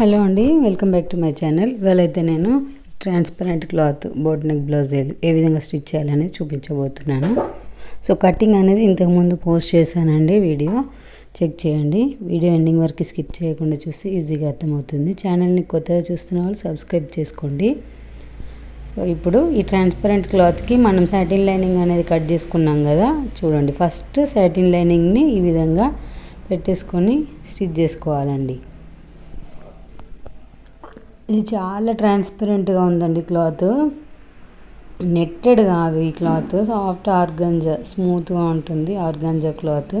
Hello అండి welcome back to my channel. ఇవాళైతే నేను transparent cloth boat neck blouse ఏ- ఏ విధంగా స్టిచ్ చేయాలనేది చూపించబోతున్నాను. సో కటింగ్ అనేది ఇంతకుముందు పోస్ట్ చేశానండి వీడియో. చెక్ చేయండి. వీడియో ఎండింగ్ వరకు స్కిప్ చేయకుండా చూస్తే ఈజీగా అర్థమవుతుంది. ఛానల్ని కొత్తగా చూస్తున్న వాళ్ళు సబ్స్క్రైబ్ చేసుకోండి. సో ఇప్పుడు ఈ ట్రాన్స్పరెంట్ క్లాత్కి మనం సాటిన్ లైనింగ్ అనేది కట్ చేసుకున్నాం కదా చూడండి. ఫస్ట్ సాటిన్ లైనింగ్ని ఈ విధంగా పెట్టేసుకొని స్టిచ్ చేసుకోవాలండి. ఇది చాలా ట్రాన్స్పరెంట్గా ఉందండి క్లాత్ నెట్టెడ్ కాదు ఈ క్లాత్ సాఫ్ట్ ఆర్గంజా స్మూత్గా ఉంటుంది ఆర్గంజా క్లాత్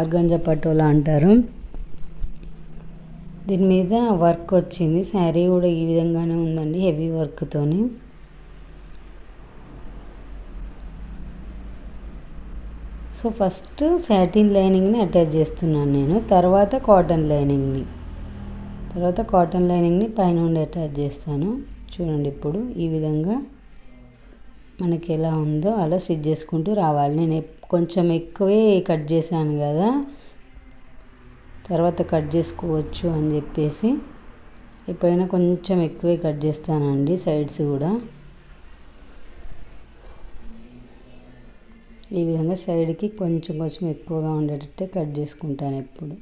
ఆర్గంజా పటోలా అంటారు. దీని మీద వర్క్ వచ్చింది. శారీ కూడా ఈ విధంగానే ఉందండి హెవీ వర్క్తోని సో ఫస్ట్ సాటిన్ లైనింగ్ని అటాచ్ చేస్తున్నాను నేను. తర్వాత కాటన్ లైనింగ్ని తర్వాత కాటన్ లైనింగ్ని పైనుండి అటాచ్ చేస్తాను. చూడండి ఇప్పుడు ఈ విధంగా మనకి ఎలా ఉందో అలా స్టిచ్ చేసుకుంటూ రావాలి. నేను కొంచెం ఎక్కువే కట్ చేశాను కదా. తర్వాత కట్ చేసుకోవచ్చు అని చెప్పేసి ఎప్పుడైనా కొంచెం ఎక్కువే కట్ చేస్తానండి సైడ్స్ కూడా. ఈ విధంగా సైడ్కి కొంచెం కొంచెం ఎక్కువగా ఉండేటట్టే కట్ చేసుకుంటాను ఎప్పుడు.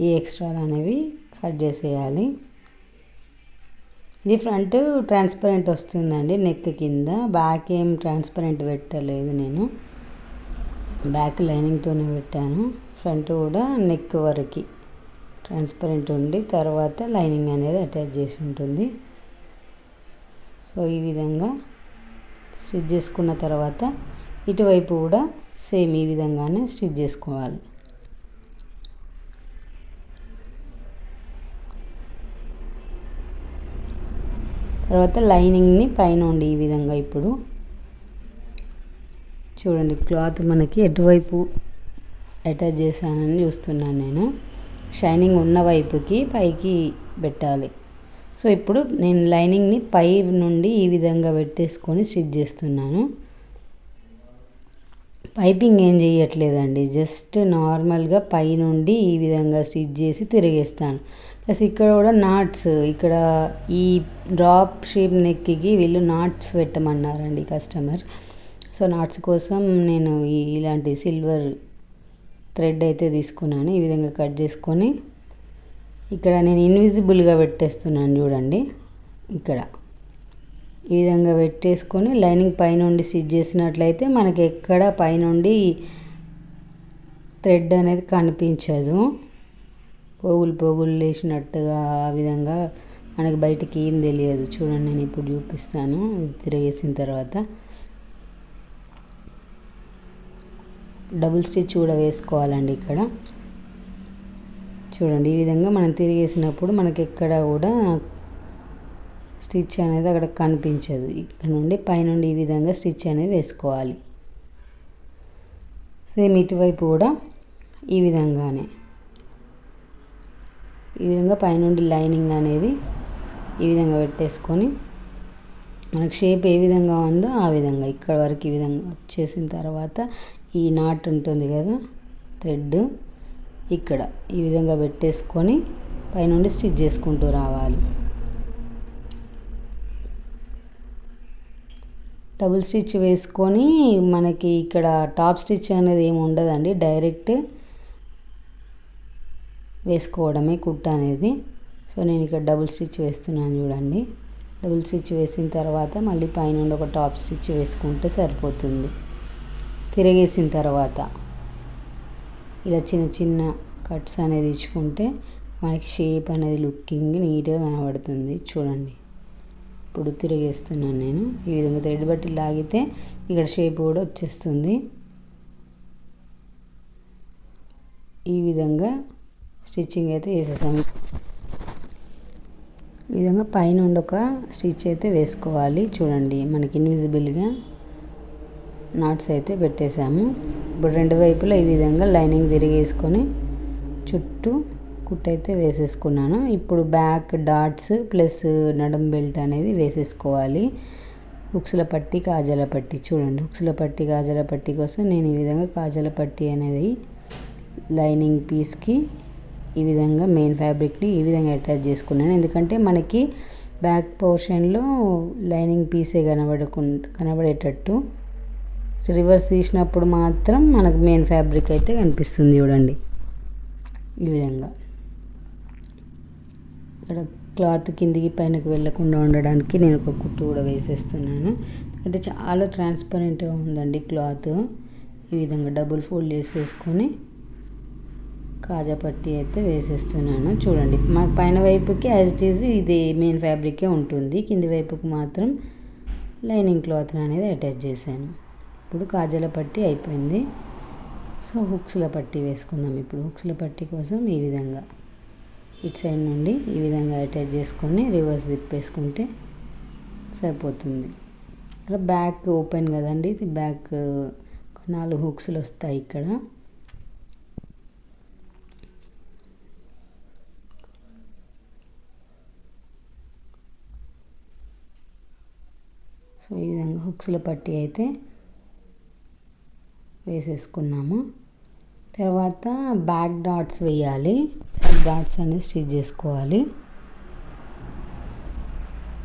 ఈ ఎక్స్ట్రాలు అనేవి కట్ చేసేయాలి. ఇది ఫ్రంట్ ట్రాన్స్పరెంట్ వస్తుందండి నెక్ కింద. బ్యాక్ ఏం ట్రాన్స్పరెంట్ పెట్టలేదు నేను. బ్యాక్ లైనింగ్తోనే పెట్టాను. ఫ్రంట్ కూడా నెక్ వరకు ట్రాన్స్పరెంట్ ఉండి తర్వాత లైనింగ్ అనేది అటాచ్ చేసి ఉంటుంది. సో ఈ విధంగా స్టిచ్ చేసుకున్న తర్వాత ఇటువైపు కూడా సేమ్ ఈ విధంగానే స్టిచ్ చేసుకోవాలి. తర్వాత లైనింగ్ని పైన ఉండి ఈ విధంగా ఇప్పుడు. చూడండి క్లాత్ మనకి ఎటువైపు అటాచ్ చేశానని చూస్తున్నాను నేను. షైనింగ్ ఉన్న వైపుకి పైకి పెట్టాలి. సో ఇప్పుడు నేను లైనింగ్ని పై నుండి ఈ విధంగా పెట్టేసుకొని స్టిచ్ చేస్తున్నాను. పైపింగ్ ఏం చేయట్లేదండి జస్ట్ నార్మల్గా పైనుండి ఈ విధంగా స్టిచ్ చేసి తిరిగేస్తాను. ప్లస్ ఇక్కడ కూడా నాట్స్ ఇక్కడ ఈ డ్రాప్ షేప్ నెక్కి వీళ్ళు నాట్స్ పెట్టమన్నారండి కస్టమర్. సో నాట్స్ కోసం నేను ఇలాంటి సిల్వర్ థ్రెడ్ అయితే తీసుకున్నాను. ఈ విధంగా కట్ చేసుకొని ఇక్కడ నేను ఇన్విజిబుల్గా పెట్టేస్తున్నాను చూడండి. ఇక్కడ. ఈ విధంగా పెట్టేసుకొని లైనింగ్ పైనుండి స్టిచ్ చేసినట్లయితే మనకి ఎక్కడ పైనుండి థ్రెడ్ అనేది కనిపించదు. పోగులు పోగులు లేచినట్టుగా ఆ విధంగా మనకి బయటికి ఏం తెలియదు. చూడండి నేను ఇప్పుడు చూపిస్తాను. తిరిగేసిన తర్వాత. డబుల్ స్టిచ్ కూడా వేసుకోవాలండి ఇక్కడ. చూడండి ఈ విధంగా మనం తిరిగేసినప్పుడు మనకి ఎక్కడ కూడా స్టిచ్ అనేది అక్కడ కనిపించదు. ఇక్కడ నుండి పైనుండి ఈ విధంగా స్టిచ్ అనేది వేసుకోవాలి. సేమ్ ఇటువైపు కూడా ఈ విధంగానే. ఈ విధంగా పైనుండి లైనింగ్ అనేది ఈ విధంగా పెట్టేసుకొని మనకు షేప్ ఏ విధంగా ఉందో ఆ విధంగా ఇక్కడ వరకు ఈ విధంగా వచ్చేసిన తర్వాత ఈ నాట్ ఉంటుంది కదా థ్రెడ్ ఇక్కడ ఈ విధంగా పెట్టేసుకొని పైనుండి స్టిచ్ చేసుకుంటూ రావాలి. డబుల్ స్టిచ్ వేసుకొని మనకి ఇక్కడ టాప్ స్టిచ్ అనేది ఏమి ఉండదండి. డైరెక్ట్ వేసుకోవడమే కుట్ట అనేది. సో నేను ఇక్కడ డబుల్ స్టిచ్ వేస్తున్నాను చూడండి. డబుల్ స్టిచ్ వేసిన తర్వాత మళ్ళీ పైన ఒక టాప్ స్టిచ్ వేసుకుంటే సరిపోతుంది. తిరిగేసిన తర్వాత ఇలా చిన్న చిన్న కట్స్ అనేది ఇచ్చుకుంటే మనకి షేప్ అనేది లుకింగ్ నీట్గా కనబడుతుంది. చూడండి. ఇప్పుడు తిరిగేస్తున్నాను నేను. ఈ విధంగా థ్రెడ్ బట్టి లాగితే ఇక్కడ షేప్ కూడా వచ్చేస్తుంది. ఈ విధంగా స్టిచ్చింగ్ అయితే వేసేసాము ఈ విధంగా పైన ఒక స్టిచ్ అయితే వేసుకోవాలి. చూడండి మనకి ఇన్విజిబుల్గా నాట్స్ అయితే పెట్టేశాము. ఇప్పుడు రెండు వైపులా ఈ విధంగా లైనింగ్ తిరిగేసుకొని చుట్టూ కుట్టు అయితే వేసేసుకున్నాను. ఇప్పుడు బ్యాక్ డాట్స్ ప్లస్ నడుం బెల్ట్ అనేది వేసేసుకోవాలి. ఉక్సుల పట్టి కాజల పట్టి చూడండి. ఉక్సుల పట్టి కాజల పట్టి కోసం నేను ఈ విధంగా కాజల పట్టి అనేది లైనింగ్ పీస్కి ఈ విధంగా మెయిన్ ఫ్యాబ్రిక్ని ఈ విధంగా అటాచ్ చేసుకున్నాను. ఎందుకంటే మనకి బ్యాక్ పోర్షన్లో లైనింగ్ పీసే కనబడకు కనబడేటట్టు రివర్స్ తీసినప్పుడు మాత్రం మనకు మెయిన్ ఫ్యాబ్రిక్ అయితే కనిపిస్తుంది చూడండి. ఈ విధంగా. ఇక్కడ క్లాత్ కిందికి పైనకి వెళ్ళకుండా ఉండడానికి నేను ఒక కుట్టు కూడా వేసేస్తున్నాను. అంటే చాలా ట్రాన్స్పరెంట్గా ఉందండి క్లాత్. ఈ విధంగా డబుల్ ఫోల్డ్ చేసేసుకొని కాజా పట్టి అయితే వేసేస్తున్నాను. చూడండి మాకు పైన వైపుకి యాజ్ ఇట్ ఈజ్ ఇది మెయిన్ ఫ్యాబ్రికే ఉంటుంది. కింది వైపుకి మాత్రం లైనింగ్ క్లాత్ అనేది అటాచ్ చేశాను. ఇప్పుడు కాజాల పట్టి అయిపోయింది. సో హుక్స్ల పట్టి వేసుకుందాం ఇప్పుడు. హుక్స్ల పట్టి కోసం ఈ విధంగా. ఇటు సైడ్ నుండి ఈ విధంగా అటాచ్ చేసుకొని రివర్స్ తిప్పేసుకుంటే సరిపోతుంది. అలా బ్యాక్ ఓపెన్ కదండి ఇది బ్యాక్ నాలుగు హుక్స్లు వస్తాయి ఇక్కడ. సో ఈ విధంగా హుక్స్ల పట్టి అయితే వేసేసుకున్నాము. తర్వాత బ్యాక్ డాట్స్ వేయాలి. డాట్స్ అనేది స్టిచ్ చేసుకోవాలి.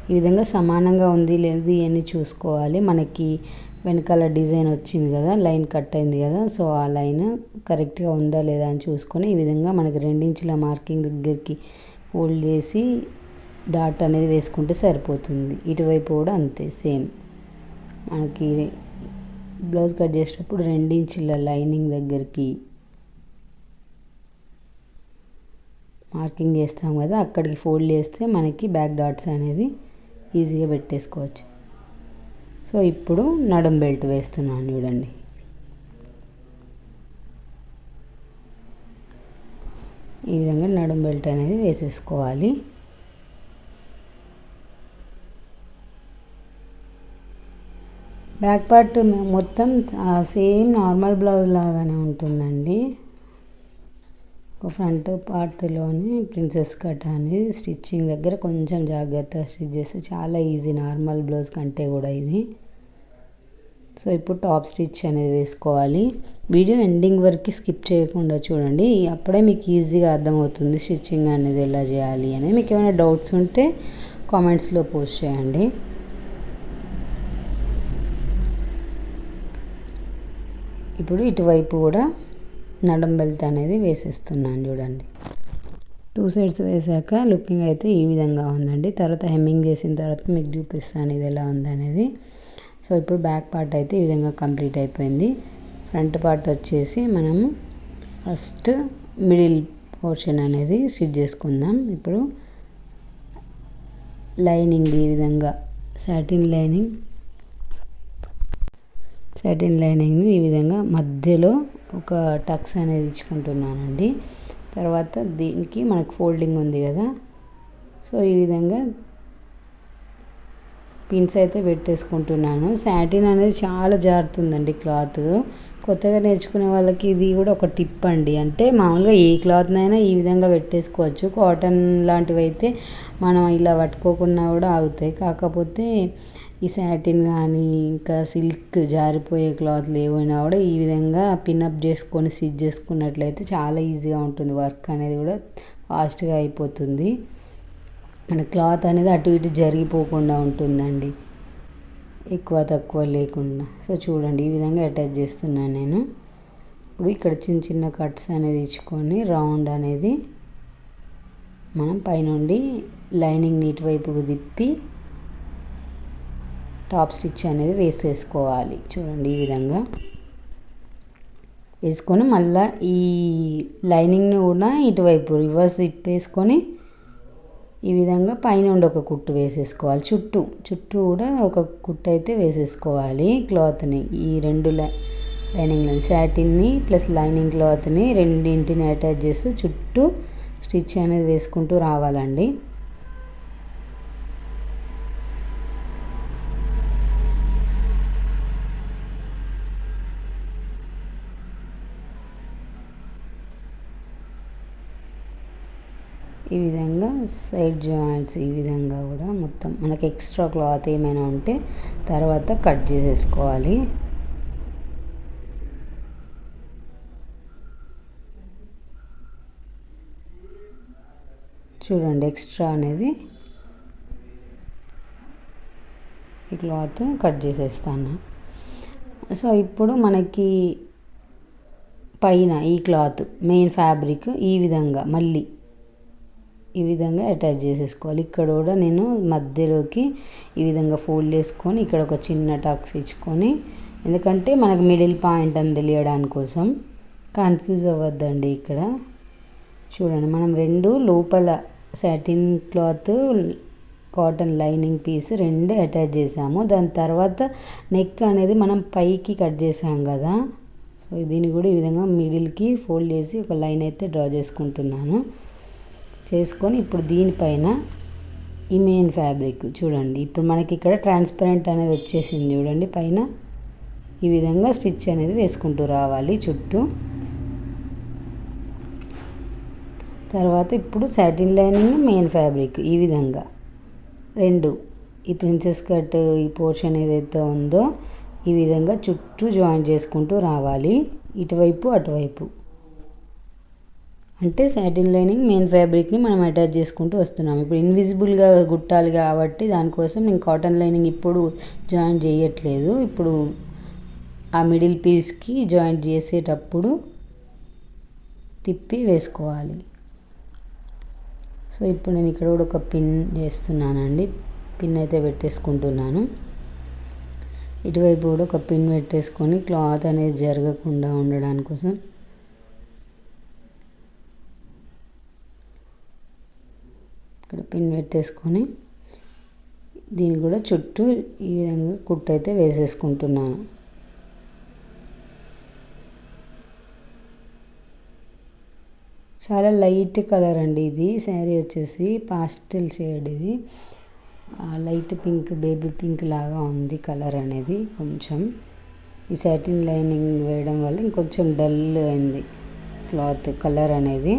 ఈ విధంగా సమానంగా ఉంది లేదు అని చూసుకోవాలి. మనకి వెనకాల డిజైన్ వచ్చింది కదా లైన్ కట్ అయింది కదా సో ఆ లైన్ కరెక్ట్గా ఉందా లేదా అని చూసుకొని ఈ విధంగా మనకి రెండించుల మార్కింగ్ దగ్గరికి ఫోల్డ్ చేసి డాట్ అనేది వేసుకుంటే సరిపోతుంది. ఇటువైపు కూడా అంతే సేమ్. మనకి బ్లౌజ్ కట్ చేసేటప్పుడు రెండించుల లైనింగ్ దగ్గరికి మార్కింగ్ చేస్తాం కదా అక్కడికి ఫోల్డ్ చేస్తే మనకి బ్యాక్ డాట్స్ అనేది ఈజీగా పెట్టేసుకోవచ్చు. సో ఇప్పుడు నడుం బెల్ట్ వేస్తున్నాను చూడండి. ఈ విధంగా నడుం బెల్ట్ అనేది వేసేసుకోవాలి. బ్యాక్ పార్ట్ మొత్తం సేమ్ నార్మల్ బ్లౌజ్ లాగానే ఉంటుందండి. ఫ్రంట్ పార్ట్లోని ప్రిన్సెస్ కట్ అనేది స్టిచ్చింగ్ దగ్గర కొంచెం జాగ్రత్తగా స్టిచ్ చేస్తే చాలా ఈజీ నార్మల్ బ్లౌజ్ కంటే కూడా ఇది. సో ఇప్పుడు టాప్ స్టిచ్ అనేది వేసుకోవాలి. వీడియో ఎండింగ్ వరకు స్కిప్ చేయకుండా చూడండి. అప్పుడే మీకు ఈజీగా అర్థమవుతుంది స్టిచ్చింగ్ అనేది ఎలా చేయాలి అనేది మీకు ఏమైనా డౌట్స్ ఉంటే కామెంట్స్లో పోస్ట్ చేయండి. ఇప్పుడు ఇటువైపు కూడా నడం బెల్ట్ అనేది వేసేస్తున్నాను చూడండి. టూ సైడ్స్ వేసాక లుకింగ్ అయితే ఈ విధంగా ఉందండి. తర్వాత హెమ్మింగ్ చేసిన తర్వాత మీకు చూపిస్తాను ఇది ఎలా ఉందనేది సో ఇప్పుడు బ్యాక్ పార్ట్ అయితే ఈ విధంగా కంప్లీట్ అయిపోయింది. ఫ్రంట్ పార్ట్ వచ్చేసి మనము ఫస్ట్ మిడిల్ పోర్షన్ అనేది స్టిచ్ చేసుకుందాం. ఇప్పుడు లైనింగ్ ఈ విధంగా సాటిన్ లైనింగ్ సాటిన్ లైనింగ్ని ఈ విధంగా మధ్యలో ఒక టక్స్ అనేది ఇచ్చుకుంటున్నానండి. తర్వాత దీనికి మనకు ఫోల్డింగ్ ఉంది కదా. సో ఈ విధంగా పిన్స్ అయితే పెట్టేసుకుంటున్నాను. సాటిన్ అనేది చాలా జారుతుందండి క్లాత్. కొత్తగా నేర్చుకునే వాళ్ళకి ఇది కూడా ఒక టిప్ అండి. అంటే మామూలుగా ఏ క్లాత్నైనా ఈ విధంగా పెట్టేసుకోవచ్చు. కాటన్ లాంటివి అయితే మనం ఇలా పట్టుకోకుండా కూడా ఆగుతాయి. కాకపోతే ఈ సాటిన్ కానీ ఇంకా సిల్క్ జారిపోయే క్లాత్లు ఏవైనా కూడా ఈ విధంగా పిన్అప్ చేసుకొని స్టిచ్ చేసుకున్నట్లయితే చాలా ఈజీగా ఉంటుంది. వర్క్ అనేది కూడా ఫాస్ట్గా అయిపోతుంది. మన క్లాత్ అనేది అటు ఇటు జరిగిపోకుండా ఉంటుందండి. ఎక్కువ తక్కువ లేకుండా. సో చూడండి ఈ విధంగా అటాచ్ చేస్తున్నాను నేను. ఇప్పుడు ఇక్కడ చిన్న చిన్న కట్స్ అనేది ఇచ్చుకొని రౌండ్ అనేది మనం పైనుండి లైనింగ్ నీటి వైపుకు తిప్పి టాప్ స్టిచ్ అనేది వేసేసుకోవాలి. చూడండి ఈ విధంగా. వేసుకొని మళ్ళీ ఈ లైనింగ్ని కూడా ఇటువైపు రివర్స్ తిప్పేసుకొని ఈ విధంగా పైన ఉండి ఒక కుట్టు వేసేసుకోవాలి. చుట్టూ చుట్టూ కూడా ఒక కుట్టు అయితే వేసేసుకోవాలి. క్లాత్ని ఈ రెండు లై లైనింగ్ శాటిన్ని ప్లస్ లైనింగ్ క్లాత్ని రెండింటిని అటాచ్ చేస్తూ చుట్టూ స్టిచ్ అనేది వేసుకుంటూ రావాలండి. సైడ్ జాయింట్స్ ఈ విధంగా కూడా మొత్తం మనకి ఎక్స్ట్రా క్లాత్ ఏమైనా ఉంటే తర్వాత కట్ చేసేసుకోవాలి. చూడండి ఎక్స్ట్రా అనేది ఈ క్లాత్ కట్ చేసేస్తాను. సో ఇప్పుడు మనకి పైన ఈ క్లాత్ మెయిన్ ఫ్యాబ్రిక్ ఈ విధంగా మళ్ళీ ఈ విధంగా అటాచ్ చేసేసుకోవాలి. ఇక్కడ కూడా నేను మధ్యలోకి ఈ విధంగా ఫోల్డ్ చేసుకొని ఇక్కడ ఒక చిన్న టాక్స్ ఇచ్చుకొని ఎందుకంటే మనకు మిడిల్ పాయింట్ అని తెలియడానికి కోసం కన్ఫ్యూజ్ అవ్వద్దండి ఇక్కడ. చూడండి మనం రెండు లోపల satin cloth cotton lining piece రెండు అటాచ్ చేసాము. దాని తర్వాత నెక్ అనేది మనం పైకి కట్ చేసాం కదా. సో దీన్ని కూడా ఈ విధంగా మిడిల్కి ఫోల్డ్ చేసి ఒక లైన్ అయితే డ్రా చేసుకుంటున్నాను. చేసుకొని ఇప్పుడు దీనిపైన ఈ మెయిన్ ఫ్యాబ్రిక్ చూడండి. ఇప్పుడు మనకి ఇక్కడ ట్రాన్స్పరెంట్ అనేది వచ్చేసింది చూడండి. పైన ఈ విధంగా స్టిచ్ అనేది వేసుకుంటూ రావాలి చుట్టూ. తర్వాత ఇప్పుడు సాటిన్ లైనింగ్ మెయిన్ ఫ్యాబ్రిక్ ఈ విధంగా. రెండు ఈ ప్రిన్సెస్ కట్ ఈ పోర్షన్ ఏదైతే ఉందో ఈ విధంగా చుట్టూ జాయిన్ చేసుకుంటూ రావాలి. ఇటువైపు అటువైపు. అంటే సాటిన్ లైనింగ్ మెయిన్ ఫ్యాబ్రిక్ని మనం అటాచ్ చేసుకుంటూ వస్తున్నాం. ఇప్పుడు ఇన్విజిబుల్గా గుట్టాలి కాబట్టి దానికోసం నేను కాటన్ లైనింగ్ ఇప్పుడు జాయిన్ చేయట్లేదు. ఇప్పుడు ఆ మిడిల్ పీస్కి జాయింట్ చేసేటప్పుడు తిప్పి వేసుకోవాలి. సో ఇప్పుడు నేను ఇక్కడ కూడా ఒక పిన్ చేస్తున్నానండి. పిన్ అయితే పెట్టేసుకుంటున్నాను. ఇటువైపు కూడా ఒక పిన్ పెట్టేసుకొని క్లాత్ అనేది జరగకుండా ఉండడానికి కోసం ఇక్కడ పిన్ పెట్టేసుకొని దీన్ని కూడా చుట్టూ ఈ విధంగా కుట్టు అయితే వేసేసుకుంటున్నాను. చాలా లైట్ కలర్ అండి ఇది. శారీ వచ్చేసి పాస్టల్ షేడ్ ఇది. లైట్ పింక్ బేబీ పింక్ లాగా ఉంది కలర్ అనేది కొంచెం. ఈ సాటిన్ లైనింగ్ వేయడం వల్ల ఇంకొంచెం డల్ అయింది క్లాత్ కలర్ అనేది.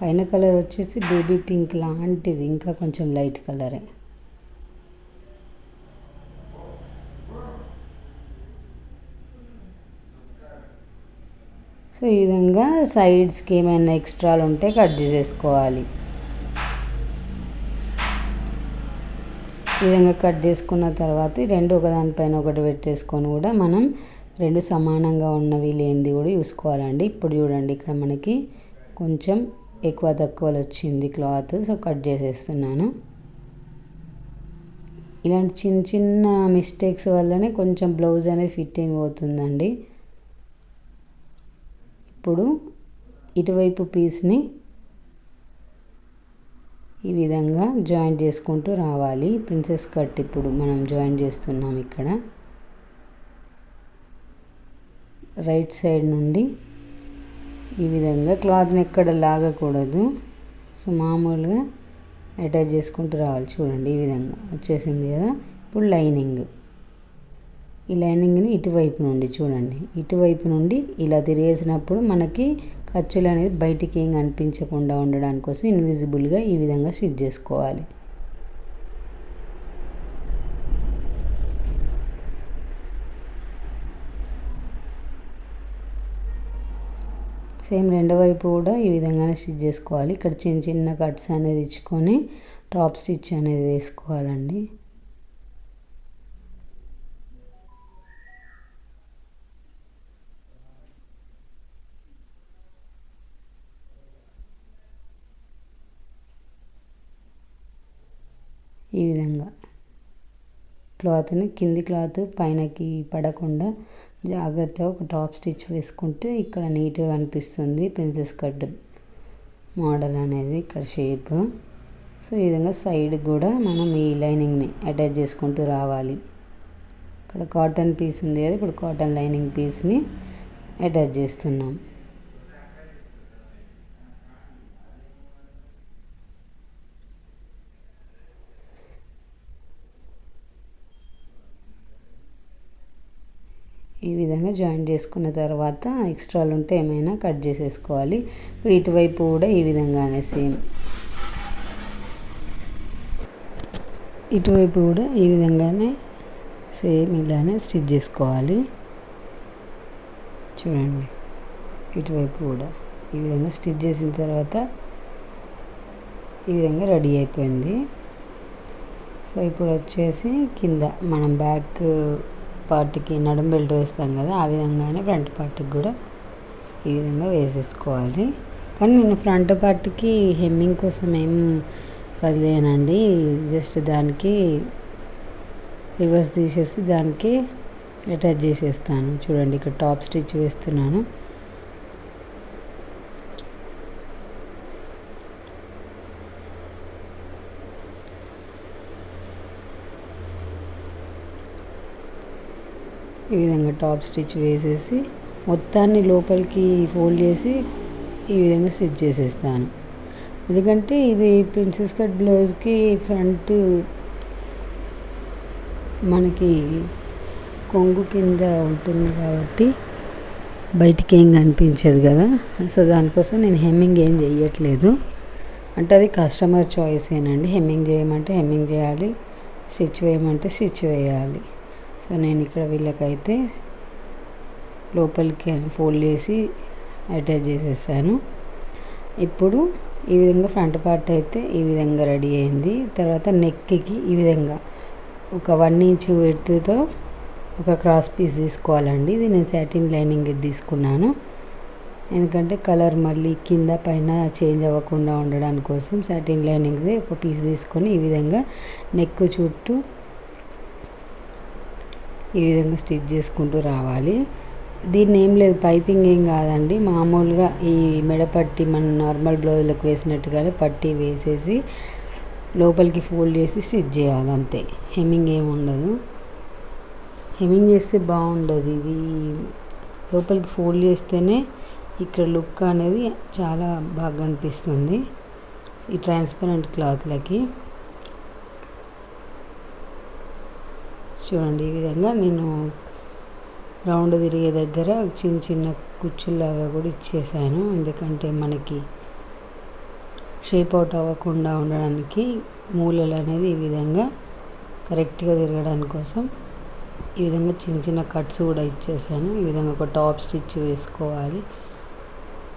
పైన కలర్ వచ్చేసి బేబీ పింక్ లాంటిది ఇంకా కొంచెం లైట్ కలరే. సో ఈ విధంగా సైడ్స్కి ఏమైనా ఎక్స్ట్రాలు ఉంటే కట్ చేసేసుకోవాలి. ఈ విధంగా కట్ చేసుకున్న తర్వాత రెండు ఒకదానిపైన ఒకటి పెట్టేసుకొని కూడా మనం రెండు సమానంగా ఉన్నవి లేనిది కూడా చూసుకోవాలండి. ఇప్పుడు చూడండి ఇక్కడ మనకి కొంచెం ఎక్కువ తక్కువలు వచ్చింది క్లాత్ సో కట్ చేసేస్తున్నాను. ఇలాంటి చిన్న చిన్న మిస్టేక్స్ వల్లనే కొంచెం బ్లౌజ్ అనేది ఫిట్టింగ్ అవుతుందండి. ఇప్పుడు ఇటువైపు పీస్ని ఈ విధంగా జాయింట్ చేసుకుంటూ రావాలి. ప్రిన్సెస్ కట్ ఇప్పుడు మనం జాయిన్ చేస్తున్నాం ఇక్కడ. రైట్ సైడ్ నుండి ఈ విధంగా క్లాత్ని ఎక్కడ లాగకూడదు. సో మామూలుగా అటాచ్ చేసుకుంటూ రావాలి. చూడండి ఈ విధంగా వచ్చేసింది కదా. ఇప్పుడు లైనింగ్. ఈ లైనింగ్ని ఇటువైపు నుండి చూడండి. ఇటువైపు నుండి ఇలా తిరిగేసినప్పుడు మనకి ఖర్చులు అనేది బయటికి ఏం కనిపించకుండా ఉండడానికి కోసం ఇన్విజిబుల్గా ఈ విధంగా స్టిచ్ చేసుకోవాలి. సేమ్ రెండో వైపు కూడా ఈ విధంగానే స్టిచ్ చేసుకోవాలి. ఇక్కడ చిన్న చిన్న కట్స్ అనేది ఇచ్చుకొని టాప్ స్టిచ్ అనేది వేసుకోవాలండి. ఈ విధంగా క్లాత్ని కింది క్లాత్ పైనకి పడకుండా జాగ్రత్తగా ఒక టాప్ స్టిచ్ వేసుకుంటే ఇక్కడ నీట్గా అనిపిస్తుంది. ప్రిన్సెస్ కట్ మోడల్ అనేది ఇక్కడ షేప్. సో ఈ విధంగా సైడ్ కూడా మనం ఈ లైనింగ్ని అటాచ్ చేసుకుంటూ రావాలి. ఇక్కడ కాటన్ పీస్ ఉంది కదా ఇప్పుడు కాటన్ లైనింగ్ పీస్ని అటాచ్ చేస్తున్నాం ఈ విధంగా జాయిన్ చేసుకున్న తర్వాత ఎక్స్ట్రాలు ఉంటే ఏమైనా కట్ చేసేసుకోవాలి. ఇప్పుడు ఇటువైపు కూడా ఈ విధంగానే సేమ్. ఇటువైపు కూడా ఈ విధంగానే సేమ్ ఇలానే స్టిచ్ చేసుకోవాలి. చూడండి. ఇటువైపు కూడా ఈ విధంగా స్టిచ్ చేసిన తర్వాత ఈ విధంగా రెడీ అయిపోయింది. సో ఇప్పుడు వచ్చేసి కింద మనం బ్యాక్ పార్ట్కి నడుం బెల్ట్ వేస్తాం కదా ఆ విధంగానే ఫ్రంట్ పార్ట్కి కూడా ఈ విధంగా వేసేసుకోవాలి. కానీ నేను ఫ్రంట్ పార్ట్కి హెమ్మింగ్ కోసం ఏం వదిలేనండి. జస్ట్ దానికి రివర్స్ తీసేసి దానికి అటాచ్ చేసేస్తాను. చూడండి ఇక్కడ టాప్ స్టిచ్ వేస్తున్నాను. ఈ విధంగా టాప్ స్టిచ్ వేసేసి మొత్తాన్ని లోపలికి ఫోల్డ్ చేసి ఈ విధంగా స్టిచ్ చేసేస్తాను. ఎందుకంటే ఇది ప్రిన్సెస్ కట్ బ్లౌజ్కి ఫ్రంట్ మనకి కొంగు కింద ఉంటుంది కాబట్టి బయటికి ఏం కనిపించదు కదా. సో దానికోసం నేను హెమ్మింగ్ ఏం చేయట్లేదు అంటే అది కస్టమర్ చాయిస్ ఏనండి హెమ్మింగ్ చేయమంటే హెమ్మింగ్ చేయాలి. స్టిచ్ వేయమంటే స్టిచ్ వేయాలి. సో నేను ఇక్కడ వీళ్ళకైతే లోపలికి ఫోల్డ్ చేసి అటాచ్ చేసేసాను. ఇప్పుడు ఈ విధంగా ఫ్రంట్ పార్ట్ అయితే ఈ విధంగా రెడీ అయింది. తర్వాత నెక్కి ఈ విధంగా ఒక వన్ ఇంచ్ విడుతుతో ఒక క్రాస్ పీస్ తీసుకోవాలండి. ఇది నేను సాటిన్ లైనింగ్ తీసుకున్నాను. ఎందుకంటే కలర్ మళ్ళీ కింద పైన చేంజ్ అవ్వకుండా ఉండడానికి కోసం సాటిన్ లైనింగ్ది ఒక పీస్ తీసుకొని ఈ విధంగా నెక్ చుట్టూ ఈ విధంగా స్టిచ్ చేసుకుంటూ రావాలి. దీన్ని ఏం లేదు పైపింగ్ ఏం కాదండి. మామూలుగా ఈ మెడపట్టి మనం మన నార్మల్ బ్లౌజులకు వేసినట్టుగానే పట్టి వేసేసి లోపలికి ఫోల్డ్ చేసి స్టిచ్ చేయాలి అంతే. హెమ్మింగ్ ఏమి ఉండదు. హెమ్మింగ్ చేస్తే బాగుండదు. ఇది లోపలికి ఫోల్డ్ చేస్తేనే ఇక్కడ లుక్ అనేది చాలా బాగా అనిపిస్తుంది. ఈ ట్రాన్స్పరెంట్ క్లాత్లకి. చూడండి ఈ విధంగా నేను రౌండ్ తిరిగే దగ్గర చిన్న చిన్న కుచ్చుల్లాగా కూడా ఇచ్చేసాను. ఎందుకంటే మనకి షేప్ అవుట్ అవ్వకుండా ఉండడానికి మూలలు అనేది ఈ విధంగా కరెక్ట్గా తిరగడానికి కోసం ఈ విధంగా చిన్న చిన్న కట్స్ కూడా ఇచ్చేసాను. ఈ విధంగా ఒక టాప్ స్టిచ్ వేసుకోవాలి.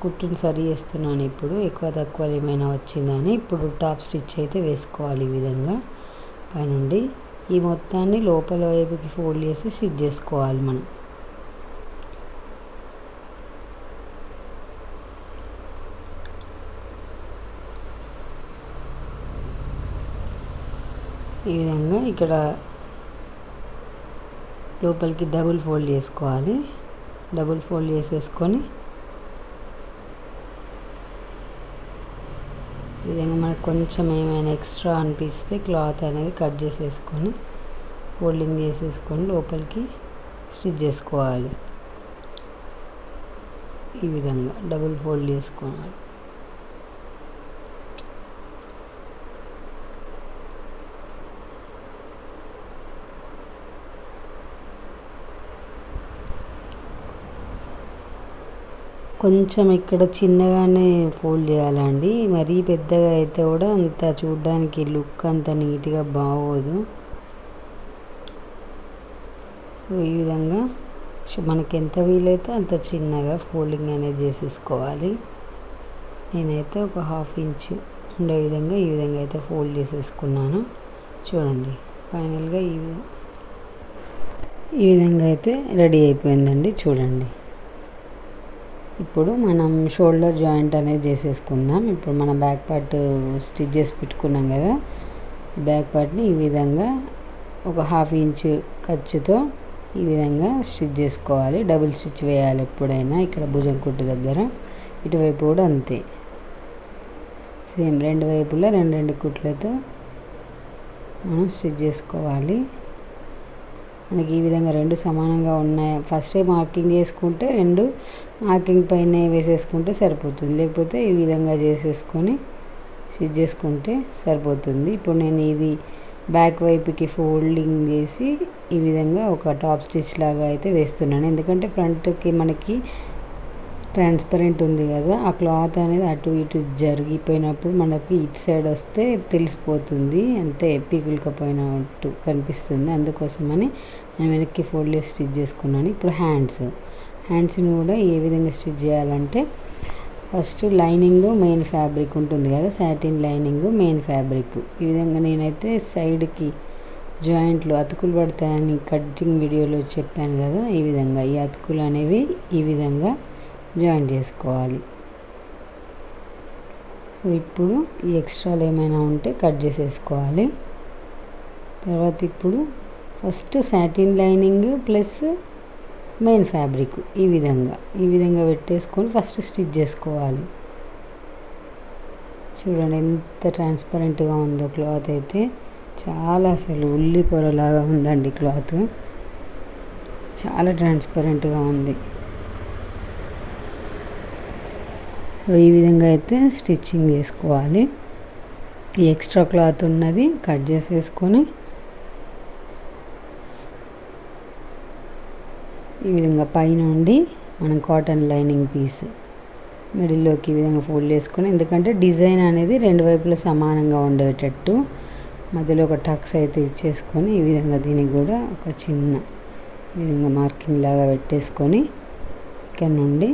కుట్టుని సరి చేస్తున్నాను ఇప్పుడు. ఎక్కువ తక్కువ ఏమైనా వచ్చిందని ఇప్పుడు టాప్ స్టిచ్ అయితే వేసుకోవాలి ఈ విధంగా. పైనుండి ఈ మొత్తాన్ని లోపల వైపుకి ఫోల్డ్ చేసి స్టిచ్ చేసుకోవాలి మనం. ఈ విధంగా ఇక్కడ లోపలికి డబుల్ ఫోల్డ్ చేసుకోవాలి. డబుల్ ఫోల్డ్ చేసేసుకొని విధంగా మనకు కొంచెం ఏమైనా ఎక్స్ట్రా అనిపిస్తే క్లాత్ అనేది కట్ చేసేసుకొని ఫోల్డింగ్ చేసేసుకొని లోపలికి స్టిచ్ చేసుకోవాలి. ఈ విధంగా డబుల్ ఫోల్డ్ చేసుకోవాలి. కొంచెం ఇక్కడ చిన్నగానే ఫోల్డ్ చేయాలండి. మరీ పెద్దగా అయితే కూడా అంత చూడడానికి లుక్ అంత నీట్గా బాగోదు. సో ఈ విధంగా మనకి ఎంత వీలైతే అంత చిన్నగా ఫోల్డింగ్ అనేది చేసేసుకోవాలి. నేనైతే ఒక హాఫ్ ఇంచ్ ఉండే విధంగా ఈ విధంగా అయితే ఫోల్డ్ చేసేసుకున్నాను. చూడండి ఫైనల్గా ఈ విధంగా ఈ విధంగా అయితే రెడీ అయిపోయిందండి. చూడండి. ఇప్పుడు మనం షోల్డర్ జాయింట్ అనేది చేసేసుకుందాం. ఇప్పుడు మనం బ్యాక్ పార్ట్ స్టిచ్ చేసి పెట్టుకున్నాం కదా. బ్యాక్ పార్ట్ని ఈ విధంగా ఒక హాఫ్ ఇంచ్ ఖర్చుతో ఈ విధంగా స్టిచ్ చేసుకోవాలి. డబుల్ స్టిచ్ వేయాలి ఎప్పుడైనా ఇక్కడ భుజం కుట్టు దగ్గర. ఇటువైపు కూడా అంతే. సేమ్ రెండు వైపులా రెండు రెండు కుట్లతో మనం స్టిచ్ చేసుకోవాలి. మనకి ఈ విధంగా రెండు సమానంగా ఉన్నాయి. ఫస్టే మార్కింగ్ చేసుకుంటే రెండు ఆకింగ్ పైన వేసేసుకుంటే సరిపోతుంది. లేకపోతే ఈ విధంగా చేసేసుకొని స్టిచ్ చేసుకుంటే సరిపోతుంది. ఇప్పుడు నేను ఇది బ్యాక్ వైపుకి ఫోల్డింగ్ చేసి ఈ విధంగా ఒక టాప్ స్టిచ్ లాగా అయితే వేస్తున్నాను. ఎందుకంటే ఫ్రంట్కి మనకి ట్రాన్స్పరెంట్ ఉంది కదా ఆ క్లాత్ అనేది అటు ఇటు జరిగిపోయినప్పుడు మనకి ఇటు సైడ్ వస్తే తెలిసిపోతుంది. అంతే పీకులకపోయినట్టు కనిపిస్తుంది. అందుకోసమని నేను వెనక్కి ఫోల్డ్ చేసి స్టిచ్ చేసుకున్నాను. ఇప్పుడు హ్యాండ్స్. హ్యాండ్స్ని కూడా ఏ విధంగా స్టిచ్ చేయాలంటే ఫస్ట్ లైనింగ్ మెయిన్ ఫ్యాబ్రిక్ ఉంటుంది కదా సాటిన్ లైనింగ్ మెయిన్ ఫ్యాబ్రిక్. ఈ విధంగా నేనైతే సైడ్కి జాయింట్లు అతుకులు పడతాయని కటింగ్ వీడియోలో చెప్పాను కదా ఈ విధంగా. ఈ అతుకులు అనేవి ఈ విధంగా జాయిన్ చేసుకోవాలి. సో ఇప్పుడు ఈ ఎక్స్ట్రాలు ఏమైనా ఉంటే కట్ చేసేసుకోవాలి. తర్వాత ఇప్పుడు first satin lining plus main fabric ఈ విధంగా. ఈ విధంగా పెట్టేసుకొని ఫస్ట్ స్టిచ్ చేసుకోవాలి. చూడండి ఎంత ట్రాన్స్పరెంట్గా ఉందో క్లాత్ అయితే. చాలా అసలు ఉల్లి పొరలాగా ఉందండి క్లాత్ చాలా ట్రాన్స్పరెంట్గా ఉంది. సో ఈ విధంగా అయితే స్టిచ్చింగ్ చేసుకోవాలి. ఈ ఎక్స్ట్రా క్లాత్ ఉన్నది కట్ చేసేసుకొని ఈ విధంగా పైన ఉండి మనం కాటన్ లైనింగ్ పీస్ మిడిల్లోకి ఈ విధంగా ఫోల్డ్ చేసుకొని ఎందుకంటే డిజైన్ అనేది రెండు వైపులా సమానంగా ఉండేటట్టు మధ్యలో ఒక టక్స్ అయితే ఇచ్చేసుకొని ఈ విధంగా దీనికి కూడా ఒక చిన్న ఈ విధంగా మార్కింగ్ లాగా పెట్టేసుకొని ఇక్కడ నుండి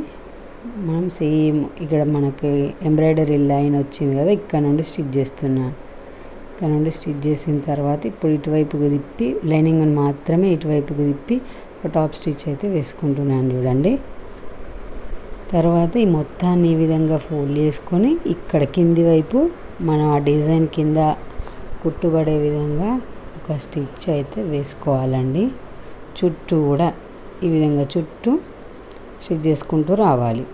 మనం సేమ్ ఇక్కడ మనకి ఎంబ్రాయిడరీ లైన్ వచ్చింది కదా ఇక్కడ నుండి స్టిచ్ చేస్తున్నాను. ఇక్కడ నుండి స్టిచ్ చేసిన తర్వాత ఇప్పుడు ఇటువైపుకు తిప్పి లైనింగ్ మాత్రమే ఇటువైపుకు తిప్పి ఒక టాప్ స్టిచ్ అయితే వేసుకుంటున్నాను చూడండి. తర్వాత ఈ మొత్తాన్ని ఈ విధంగా ఫోల్డ్ చేసుకొని ఇక్కడ కింది వైపు మనం ఆ డిజైన్ కింద కుట్టుబడే విధంగా ఒక స్టిచ్ అయితే వేసుకోవాలండి. చుట్టూ కూడా ఈ విధంగా చుట్టూ స్టిచ్ చేసుకుంటూ రావాలి.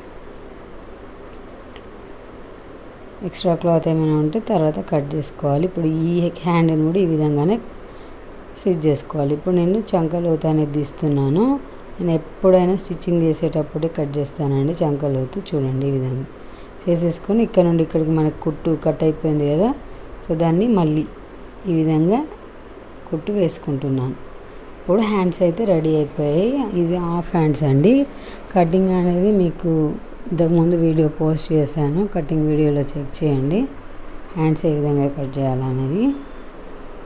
ఎక్స్ట్రా క్లాత్ ఏమైనా ఉంటే తర్వాత కట్ చేసుకోవాలి. ఇప్పుడు ఈ హ్యాండ్ని కూడా ఈ విధంగానే స్టిచ్ చేసుకోవాలి. ఇప్పుడు నేను చంకలోతు అనేది తీస్తున్నాను. నేను ఎప్పుడైనా స్టిచ్చింగ్ చేసేటప్పుడే కట్ చేస్తానండి చంకలోతు చూడండి ఈ విధంగా చేసేసుకొని ఇక్కడ నుండి ఇక్కడికి మనకు కుట్టు కట్ అయిపోయింది కదా. సో దాన్ని మళ్ళీ ఈ విధంగా కుట్టు వేసుకుంటున్నాను. ఇప్పుడు హ్యాండ్స్ అయితే రెడీ అయిపోయాయి. ఇది హాఫ్ హ్యాండ్స్ అండి. కటింగ్ అనేది మీకు ఇంతకుముందు వీడియో పోస్ట్ చేశాను. కటింగ్ వీడియోలో చెక్ చేయండి. హ్యాండ్స్ ఏ విధంగా కట్ చేయాలనేది.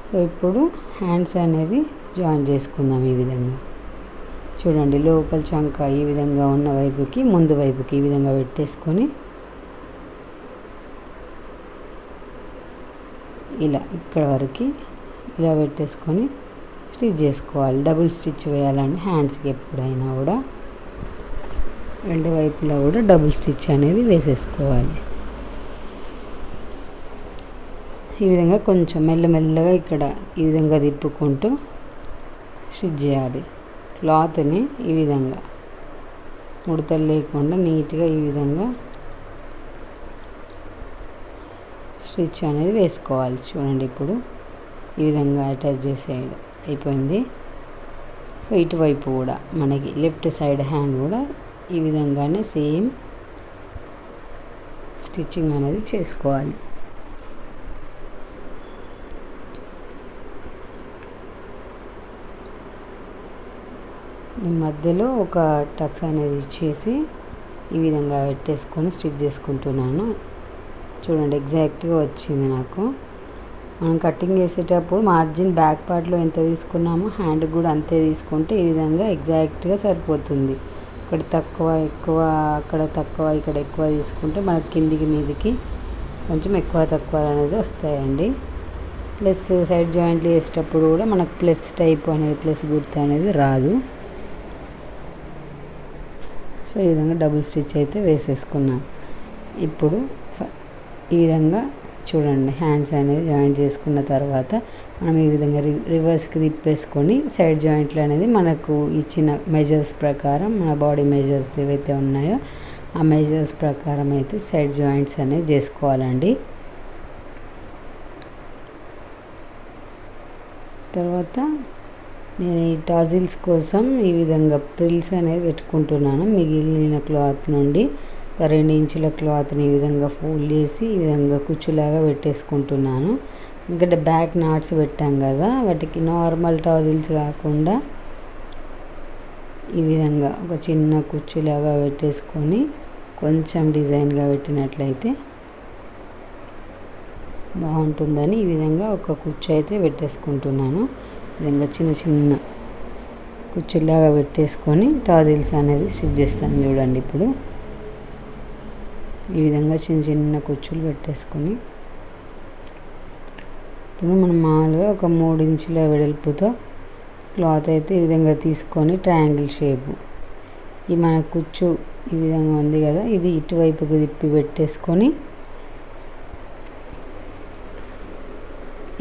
సో ఇప్పుడు హ్యాండ్స్ అనేది జాయిన్ చేసుకుందాం ఈ విధంగా. చూడండి లోపల చంక ఈ విధంగా ఉన్న వైపుకి ముందు వైపుకి ఈ విధంగా పెట్టేసుకొని ఇలా ఇక్కడ వరకు ఇలా పెట్టేసుకొని స్టిచ్ చేసుకోవాలి. డబుల్ స్టిచ్ వేయాలండి హ్యాండ్స్కి ఎప్పుడైనా కూడా రెండు వైపులా కూడా డబుల్ స్టిచ్ అనేది వేసేసుకోవాలి. ఈ విధంగా కొంచెం మెల్లమెల్లగా ఇక్కడ ఈ విధంగా తిప్పుకుంటూ స్టిచ్ చేయాలి. క్లాత్ని ఈ విధంగా. ముడతలు లేకుండా నీట్గా ఈ విధంగా స్టిచ్ అనేది వేసుకోవాలి. చూడండి ఇప్పుడు ఈ విధంగా అటాచ్ చేసేయడం అయిపోయింది. సో ఇటువైపు కూడా మనకి లెఫ్ట్ సైడ్ హ్యాండ్ కూడా ఈ విధంగానే సేమ్ స్టిచ్చింగ్ అనేది చేసుకోవాలి. మధ్యలో ఒక టక్స్ అనేది ఇచ్చేసి ఈ విధంగా పెట్టేసుకొని స్టిచ్ చేసుకుంటున్నాను. చూడండి ఎగ్జాక్ట్గా వచ్చింది నాకు. మనం కటింగ్ చేసేటప్పుడు మార్జిన్ బ్యాక్ పార్ట్లో ఎంత తీసుకున్నామో హ్యాండ్ కూడా అంతే తీసుకుంటే ఈ విధంగా ఎగ్జాక్ట్గా సరిపోతుంది. ఇక్కడ తక్కువ ఎక్కువ అక్కడ తక్కువ ఇక్కడ ఎక్కువ తీసుకుంటే మనకి కిందికి మీదికి కొంచెం ఎక్కువ తక్కువ అనేది వస్తాయండి. ప్లస్ సైడ్ జాయింట్లు చేసేటప్పుడు కూడా మనకు ప్లస్ టైప్ అనేది ప్లస్ గుర్తు అనేది రాదు. సో ఈ విధంగా డబుల్ స్టిచ్ అయితే వేసేసుకున్నాం. ఇప్పుడు ఈ విధంగా చూడండి హ్యాండ్స్ అనేది జాయింట్ చేసుకున్న తర్వాత మనం ఈ విధంగా రి రివర్స్కి తిప్పేసుకొని సైడ్ జాయింట్లు అనేది మనకు ఇచ్చిన మెజర్స్ ప్రకారం మన బాడీ మెజర్స్ ఏవైతే ఉన్నాయో ఆ మెజర్స్ ప్రకారం అయితే సైడ్ జాయింట్స్ అనేది చేసుకోవాలండి. తర్వాత నేను ఈ టాజిల్స్ కోసం ఈ విధంగా ప్రిల్స్ అనేది పెట్టుకుంటున్నాను. మిగిలిన క్లాత్ నుండి ఒక రెండు ఇంచుల క్లాత్ని ఈ విధంగా ఫోల్డ్ చేసి ఈ విధంగా కుచ్చులాగా పెట్టేసుకుంటున్నాను. ఎందుకంటే బ్యాక్ నాట్స్ పెట్టాం కదా వాటికి నార్మల్ టాజిల్స్ కాకుండా ఈ విధంగా ఒక చిన్న కుచ్చులాగా పెట్టేసుకొని కొంచెం డిజైన్గా పెట్టినట్లయితే బాగుంటుందని ఈ విధంగా ఒక కుచ్చు అయితే పెట్టేసుకుంటున్నాను. విధంగా చిన్న చిన్న కుచ్చులాగా పెట్టేసుకొని టాజిల్స్ అనేది స్టిచ్ చేస్తాను చూడండి ఇప్పుడు. ఈ విధంగా చిన్న చిన్న కుచ్చులు పెట్టేసుకొని ఇప్పుడు మనం మామూలుగా ఒక మూడు ఇంచుల వెడల్పుతో క్లాత్ అయితే ఈ విధంగా తీసుకొని ట్రయాంగిల్ షేపు. ఈ మన కుచ్చు ఈ విధంగా ఉంది కదా ఇది ఇటువైపుకి తిప్పి పెట్టేసుకొని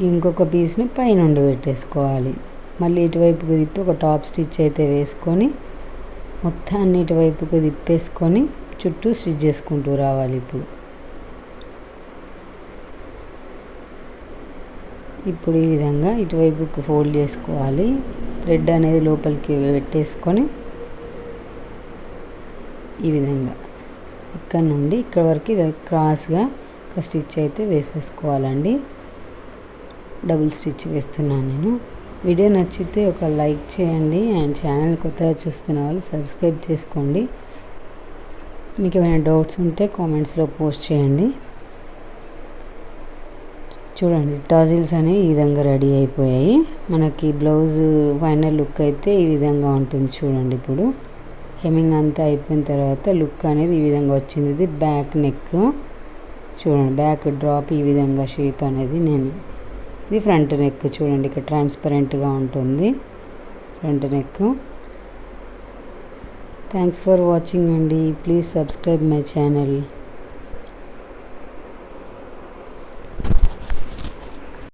ఇంకొక పీస్ని పైనుండి పెట్టేసుకోవాలి. మళ్ళీ ఇటువైపుకి తిప్పి ఒక టాప్ స్టిచ్ అయితే వేసుకొని మొత్తాన్ని ఇటువైపుకి తిప్పేసుకొని చుట్టూ స్టిచ్ చేసుకుంటూ రావాలి ఇప్పుడు. ఇప్పుడు ఈ విధంగా ఇటువైపుకి ఫోల్డ్ చేసుకోవాలి. థ్రెడ్ అనేది లోపలికి పెట్టేసుకొని ఈ విధంగా. ఇక్కడ నుండి ఇక్కడ వరకు క్రాస్గా ఒక స్టిచ్ అయితే వేసేసుకోవాలండి. డబుల్ స్టిచ్ వేస్తున్నాను నేను. వీడియో నచ్చితే ఒక లైక్ చేయండి అండ్ ఛానల్ కొత్తగా చూస్తున్న వాళ్ళు సబ్స్క్రైబ్ చేసుకోండి. మీకు ఏమైనా డౌట్స్ ఉంటే కామెంట్స్లో పోస్ట్ చేయండి. చూడండి టాజిల్స్ అనేవి ఈ విధంగా రెడీ అయిపోయాయి. మనకి బ్లౌజ్ ఫైనల్ లుక్ అయితే ఈ విధంగా ఉంటుంది చూడండి ఇప్పుడు. హెమింగ్ అంతా అయిపోయిన తర్వాత లుక్ అనేది ఈ విధంగా వచ్చింది. ఇది బ్యాక్ నెక్. చూడండి బ్యాక్ డ్రాప్ ఈ విధంగా షేప్ అనేది నేను ఇది ఫ్రంట్ నెక్ చూడండి ఇక్కడ ట్రాన్స్పరెంట్గా ఉంటుంది. Front neck. Thanks for watching అండి. Please subscribe my channel.